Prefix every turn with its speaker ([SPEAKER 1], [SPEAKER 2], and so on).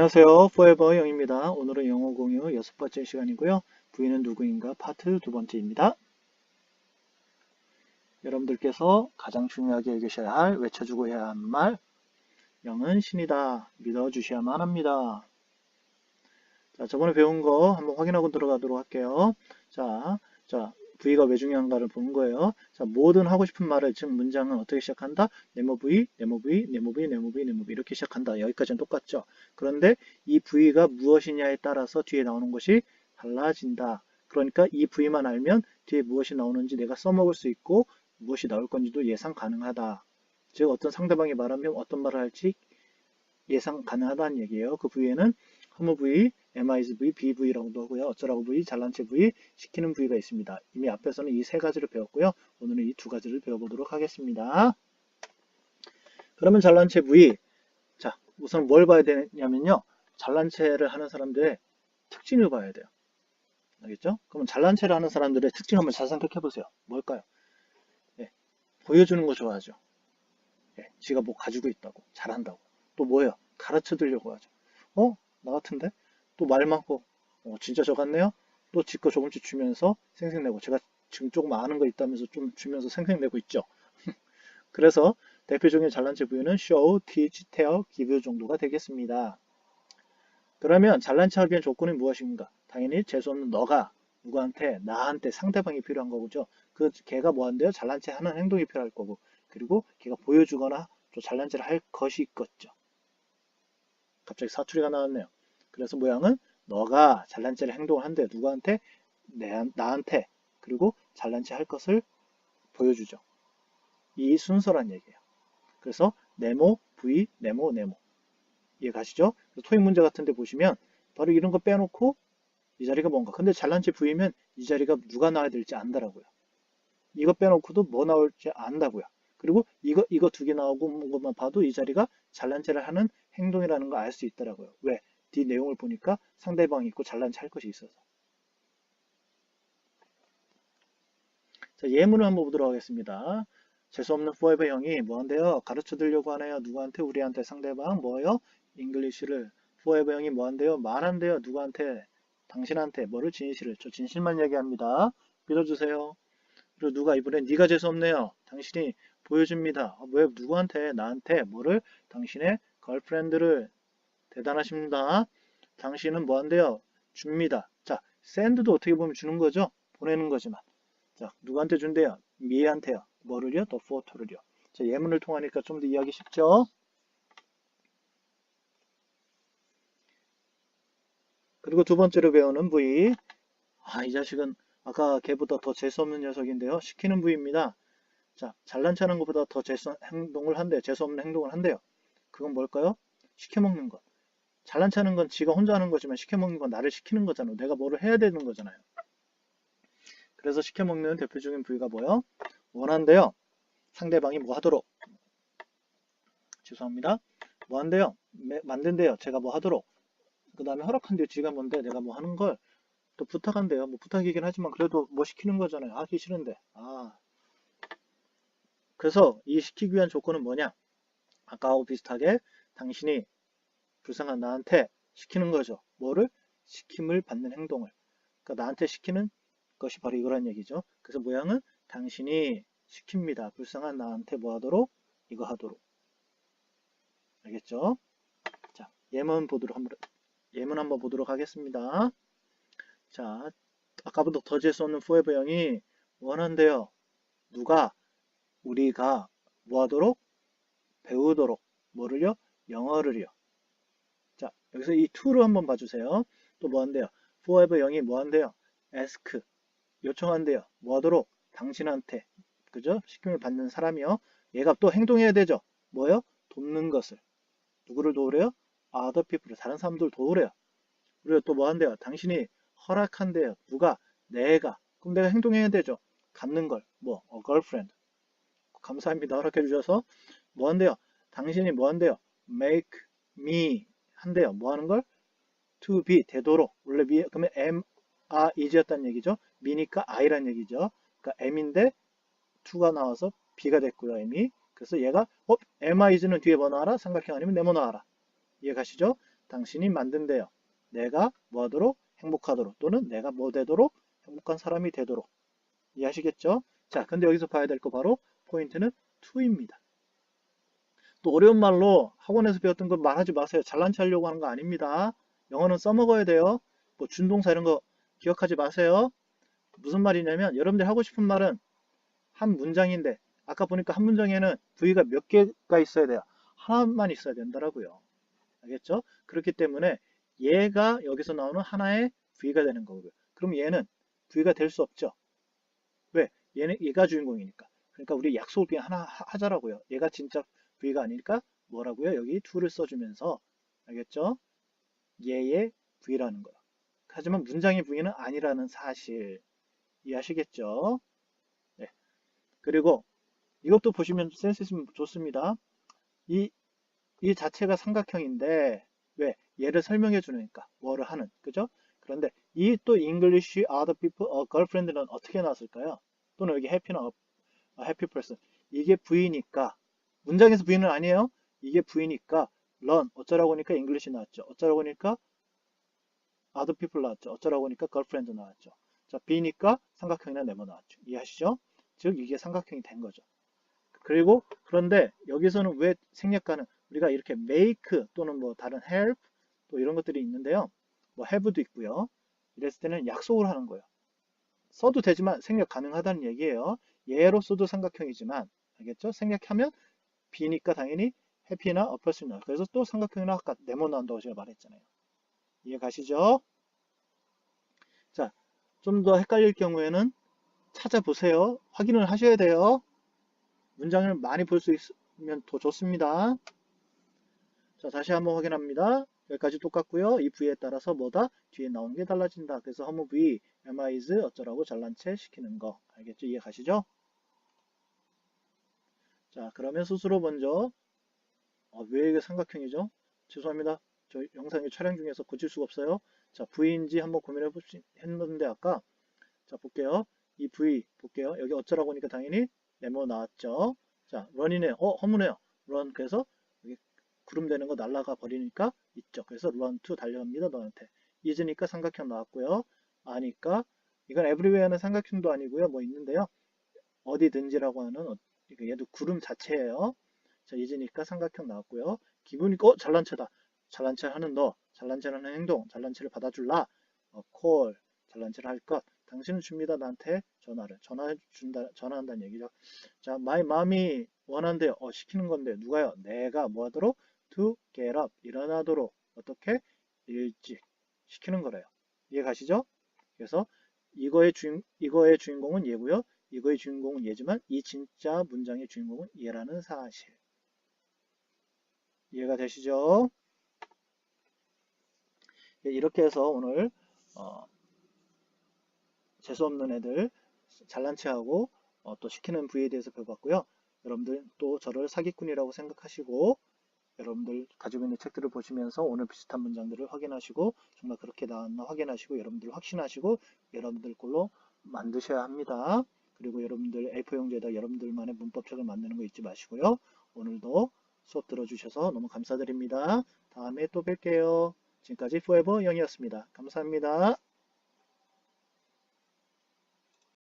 [SPEAKER 1] 안녕하세요. 포에버 영입니다. 오늘은 영어 공유 여섯 번째 시간이고요. 부인은 누구인가 파트 두 번째입니다. 여러분들께서 가장 중요하게 읽으셔야 할, 외쳐주고 해야 하는 말, 영은 신이다. 믿어주셔야만 합니다. 자, 저번에 배운 거 한번 확인하고 들어가도록 할게요. 자, 자, V가 왜 중요한가를 보는 거예요. 자, 모든 하고 싶은 말을, 즉 문장은 어떻게 시작한다? 네모 V, 네모 V, 네모 V, 네모 V, 네모 V 이렇게 시작한다. 여기까지는 똑같죠. 그런데 이 V가 무엇이냐에 따라서 뒤에 나오는 것이 달라진다. 그러니까 이 V만 알면 뒤에 무엇이 나오는지 내가 써먹을 수 있고 무엇이 나올 건지도 예상 가능하다. 즉 어떤 상대방이 말하면 어떤 말을 할지 예상 가능하다는 얘기예요. 그 V에는 허무 V, MIS V, BV라고도 하고요. 어쩌라고 V, 잘난 체 V, 시키는 V가 있습니다. 이미 앞에서는 이 세 가지를 배웠고요. 오늘은 이 두 가지를 배워보도록 하겠습니다. 그러면 잘난 체 V. 자, 우선 뭘 봐야 되냐면요. 잘난 체를 하는 사람들의 특징을 봐야 돼요. 알겠죠? 그러면 잘난 체를 하는 사람들의 특징 한번 잘 생각해 보세요. 뭘까요? 예, 보여주는 거 좋아하죠. 예, 지가 뭐 가지고 있다고, 잘한다고. 또 뭐예요? 가르쳐 드리려고 하죠. 어? 나 같은데? 또 말 많고, 어, 진짜 저 같네요? 또 지거 조금씩 주면서 생생내고, 제가 지금 조금 아는 거 있다면서 좀 주면서 생생내고 있죠. 그래서 대표적인 잘난 체 부위는 show, teach, tell, give 정도가 되겠습니다. 그러면 잘난 체 하기 위한 조건이 무엇인가? 당연히 재수없는 너가 누구한테, 나한테 상대방이 필요한 거죠. 그 걔가 뭐 한대요? 잘난 체 하는 행동이 필요할 거고, 그리고 걔가 보여주거나 또 잘난 체를 할 것이 있겠죠. 갑자기 사투리가 나왔네요. 그래서 모양은 너가 잘난 체를 행동을 한대 누구한테? 내, 나한테 그리고 잘난 체 할 것을 보여주죠. 이 순서란 얘기예요. 그래서 네모, V, 네모, 네모 이해 가시죠? 토익 문제 같은 데 보시면 바로 이런 거 빼놓고 이 자리가 뭔가 근데 잘난 체 V면 이 자리가 누가 나와야 될지 안다라고요. 이거 빼놓고도 뭐 나올지 안다고요. 그리고 이거 이거 두 개 나오고 것만 봐도 이 자리가 잘난 체를 하는 행동이라는 걸 알 수 있더라고요. 왜? 뒤 내용을 보니까 상대방이 있고 잘난 체 할 것이 있어서. 자, 예문을 한번 보도록 하겠습니다. 재수없는 포에버 형이 뭐한대요? 가르쳐 드리려고 하네요. 누구한테? 우리한테 상대방 뭐예요? 잉글리시를 포에버 형이 뭐한대요? 말한대요. 누구한테? 당신한테 뭐를 진실을 저 진실만 얘기합니다. 믿어주세요. 그리고 누가 이번에 네가 재수없네요. 당신이 보여줍니다. 어, 왜 누구한테 나한테 뭐를 당신의 걸프렌드를 대단하십니다. 당신은 뭐한대요? 줍니다. 자, 샌드도 어떻게 보면 주는 거죠? 보내는 거지만. 자, 누구한테 준대요? 미애한테요. 뭐를요? 더 포토를요. 자, 예문을 통하니까 좀 더 이해하기 쉽죠? 그리고 두 번째로 배우는 부위. 아, 이 자식은 아까 걔보다 더 재수없는 녀석인데요. 시키는 부위입니다. 자, 잘난 체하는 것보다 더 재수 행동을 한대요. 재수없는 행동을 한대요. 그건 뭘까요? 시켜먹는 것. 잘난 체하는 건 지가 혼자 하는 거지만 시켜먹는 건 나를 시키는 거잖아. 내가 뭐를 해야 되는 거잖아요. 그래서 시켜먹는 대표적인 부위가 뭐예요? 원한대요. 상대방이 뭐 하도록. 죄송합니다. 뭐 한대요? 만든대요. 제가 뭐 하도록. 그 다음에 허락한대요. 지가 뭔데 내가 뭐 하는 걸 또 부탁한대요. 뭐 부탁이긴 하지만 그래도 뭐 시키는 거잖아요. 하기 싫은데. 아. 그래서 이 시키기 위한 조건은 뭐냐? 아까하고 비슷하게 당신이 불쌍한 나한테 시키는 거죠. 뭐를? 시킴을 받는 행동을. 그러니까 나한테 시키는 것이 바로 이거란 얘기죠. 그래서 모양은 당신이 시킵니다. 불쌍한 나한테 뭐 하도록? 이거 하도록. 알겠죠? 자, 예문 보도록 한번, 예문 한번 보도록 하겠습니다. 자, 아까보다 더 재수 없는 포에버 형이 원한대요. 누가? 우리가 뭐 하도록? 배우도록. 뭐를요? 영어를요. 자, 여기서 이 to를 한번 봐주세요. 또 뭐 한대요? forever 영이 뭐 한대요? ask. 요청한대요. 뭐 하도록? 당신한테. 그죠? 시킴을 받는 사람이요. 얘가 또 행동해야 되죠. 뭐요? 돕는 것을. 누구를 도우래요? other people. 다른 사람들 도우래요. 그리고 또 뭐 한대요? 당신이 허락한대요. 누가? 내가. 그럼 내가 행동해야 되죠. 갖는 걸. 뭐? a girlfriend. 감사합니다. 허락해 주셔서. 뭐 한대요? 당신이 뭐 한대요? make me 한대요. 뭐 하는 걸? to be 되도록. 원래 be 그러면 am, are, is였다는 얘기죠. me니까 I란 얘기죠. 그러니까 M인데 to가 나와서 B가 됐고요. M이. 그래서 얘가 어, am, is는 뒤에 뭐 나와라? 삼각형 아니면 네모 나와라. 이해 가시죠? 당신이 만든대요. 내가 뭐 하도록 행복하도록 또는 내가 뭐 되도록 행복한 사람이 되도록 이해하시겠죠? 자, 근데 여기서 봐야 될 거 바로 포인트는 to입니다. 또 어려운 말로 학원에서 배웠던 거 말하지 마세요. 잘난 체 하려고 하는 거 아닙니다. 영어는 써먹어야 돼요. 뭐 준동사 이런 거 기억하지 마세요. 무슨 말이냐면 여러분들 하고 싶은 말은 한 문장인데 아까 보니까 한 문장에는 V가 몇 개가 있어야 돼요. 하나만 있어야 된다라고요. 알겠죠? 그렇기 때문에 얘가 여기서 나오는 하나의 V가 되는 거고요. 그럼 얘는 V가 될 수 없죠. 왜? 얘는 얘가 주인공이니까. 그러니까 우리 약속을 그냥 하나 하- 하자라고요. 얘가 진짜 V가 아니니까 뭐라고요? 여기 to를 써주면서 알겠죠? 얘의 V라는 거요. 하지만 문장의 V는 아니라는 사실 이해하시겠죠? 네. 그리고 이것도 보시면 센스 있으면 좋습니다. 이, 이 자체가 삼각형인데 왜? 얘를 설명해 주니까 뭐를 하는 그죠? 그런데 이 또 English other people 어, girlfriend는 어떻게 나왔을까요? 또는 여기 happy나 어, happy person 이게 V니까 문장에서 V는 아니에요. 이게 V니까 run 어쩌라고 하니까 English 나왔죠. 어쩌라고 하니까 other people 나왔죠. 어쩌라고 하니까 girlfriend 나왔죠. 자, B니까 삼각형이나 네모 나왔죠. 이해하시죠? 즉 이게 삼각형이 된 거죠. 그리고 그런데 여기서는 왜 생략가는 우리가 이렇게 make 또는 뭐 다른 help 또 이런 것들이 있는데요. 뭐 have도 있고요. 이랬을 때는 약속을 하는 거예요. 써도 되지만 생략 가능하다는 얘기예요. 얘로서도 삼각형이지만 알겠죠? 생략하면 B니까 당연히 happy나 a person 나 그래서 또 삼각형이나 아까 네모 나온다고 제가 말했잖아요. 이해 가시죠? 자, 좀 더 헷갈릴 경우에는 찾아보세요. 확인을 하셔야 돼요. 문장을 많이 볼 수 있으면 더 좋습니다. 자, 다시 한번 확인합니다. 여기까지 똑같고요. 이 V에 따라서 뭐다? 뒤에 나오는 게 달라진다. 그래서 허무 V, am is 어쩌라고 잘난 체 시키는 거. 알겠죠? 이해 가시죠? 자, 그러면 스스로 먼저 어, 왜 이게 삼각형이죠? 죄송합니다. 저 영상의 촬영 중에서 고칠 수가 없어요. 자, V인지 한번 고민해 보시 했는데 아까 자, 볼게요. 이 V 볼게요. 여기 어쩌라고 하니까 당연히 네모 나왔죠. 자, run이네요. 어, 허무네요. run 그래서 여기 구름 되는 거 날라가 버리니까 있죠. 그래서 run to 달려갑니다. 너한테. is니까 삼각형 나왔고요. 아니까 이건 everywhere는 삼각형도 아니고요. 뭐 있는데요. 어디든지라고 하는 얘도 구름 자체예요. 자, is니까 삼각형 나왔고요. 기분이 어, 잘난 체다. 잘난 체 하는 너, 잘난 체 하는 행동, 잘난 체를 받아줄라. 어, call, 잘난 체를 할 것. 당신은 줍니다. 나한테 전화를. 전화 준다, 전화한다는 얘기죠. 자, my mom이 원한대요. 어, 시키는 건데, 누가요? 내가 뭐 하도록? to get up. 일어나도록. 어떻게? 일찍. 시키는 거래요. 이해 가시죠? 그래서 이거의 주인, 이거의 주인공은 얘고요. 이거의 주인공은 얘지만 이 진짜 문장의 주인공은 얘라는 사실. 이해가 되시죠? 예, 이렇게 해서 오늘 어, 재수없는 애들 잘난 체하고 어, 또 시키는 부위에 대해서 배워봤고요. 여러분들 또 저를 사기꾼이라고 생각하시고 여러분들 가지고 있는 책들을 보시면서 오늘 비슷한 문장들을 확인하시고 정말 그렇게 나왔나 확인하시고 여러분들 확신하시고 여러분들 걸로 만드셔야 합니다. 그리고 여러분들 A4 용지에다 여러분들만의 문법책을 만드는 거 잊지 마시고요. 오늘도 수업 들어주셔서 너무 감사드립니다. 다음에 또 뵐게요. 지금까지 포에버 영이었습니다. 감사합니다.